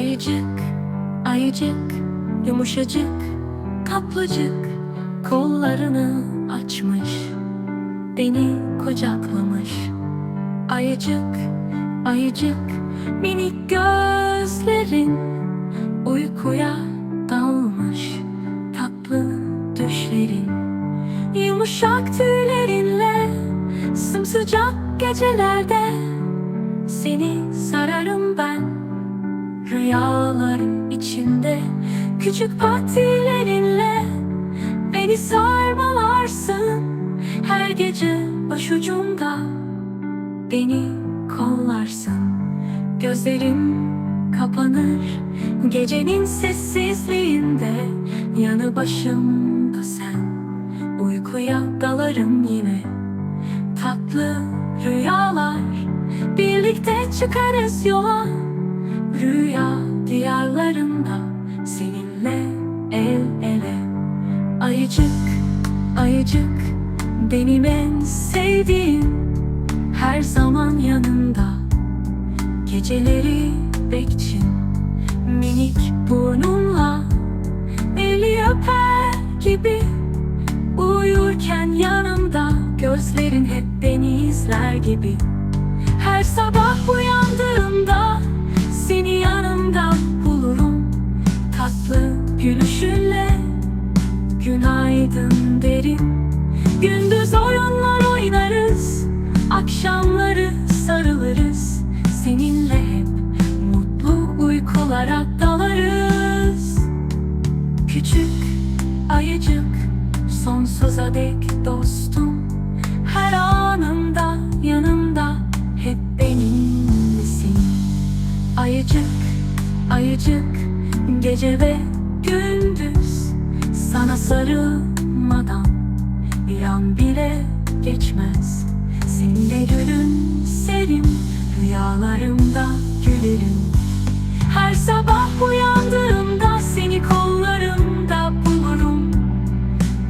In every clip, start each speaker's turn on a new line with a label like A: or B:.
A: Ayıcık, ayıcık, yumuşacık, kaplıcık Kollarını açmış, beni kucaklamış. Ayıcık, ayıcık, minik gözlerin Uykuya dalmış, tatlı düşlerin Yumuşak tüylerinle, sımsıcak gecelerde Küçük patilerinle Beni sarmalarsın. Her gece başucumda Beni kollarsın. Gözlerim kapanır Gecenin sessizliğinde. Yanı başımda sen Uykuya dalarım yine. Tatlı rüyalar Birlikte çıkarız yola. Rüya diyarlarında Seninle el ele. Ayıcık, ayıcık. Benim en sevdiğim. Her zaman yanında. Geceleri bekçin Minik burnunla Eli öper gibi. Uyurken yanımda Gözlerin hep beni izler gibi. Her sabah uyandığımda gülüşünle Günaydın derim Gündüz oyunlar oynarız. Akşamları sarılırız. Seninle hep mutlu uykulara dalarız. Küçük ayıcık Sonsuza dek dostum. Her anımda yanımda Hep benimlesin. Ayıcık, ayıcık Gece ve Sana sarılmadan Bir an bile geçmez. Seninle gülümserim Rüyalarımda gülerim. Her sabah uyandığımda Seni kollarımda bulurum.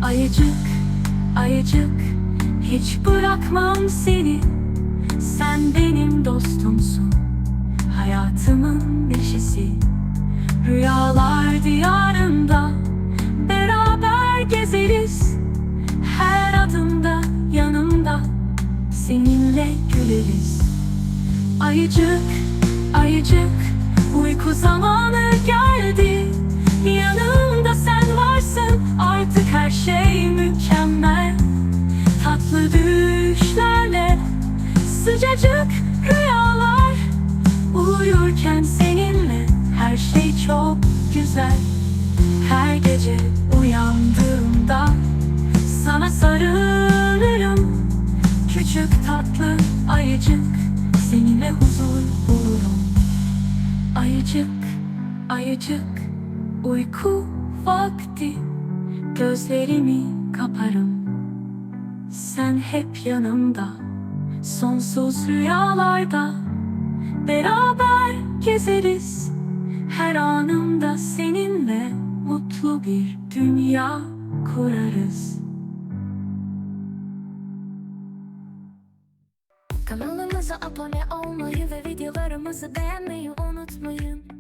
A: Ayıcık, ayıcık Hiç bırakmam seni. Sen benim dostumsun Hayatımın neşesi. Rüyalar diyarında Seninle güleriz. Ayıcık, ayıcık Uyku zamanı geldi. Yanımda sen varsın Artık her şey mükemmel. Tatlı düşlerle Sıcacık rüyalar. Uyurken seninle Her şey çok güzel. Her gece uyandığımda Sana sarılırım Küçük tatlı ayıcık Seninle huzur bulurum. Ayıcık, ayıcık Uyku vakti Gözlerimi kaparım. Sen hep yanımda Sonsuz rüyalarda. Beraber gezeriz Her anımda seninle Mutlu bir dünya kurarız
B: Kanalımıza abone olmayı ve videolarımızı beğenmeyi unutmayın.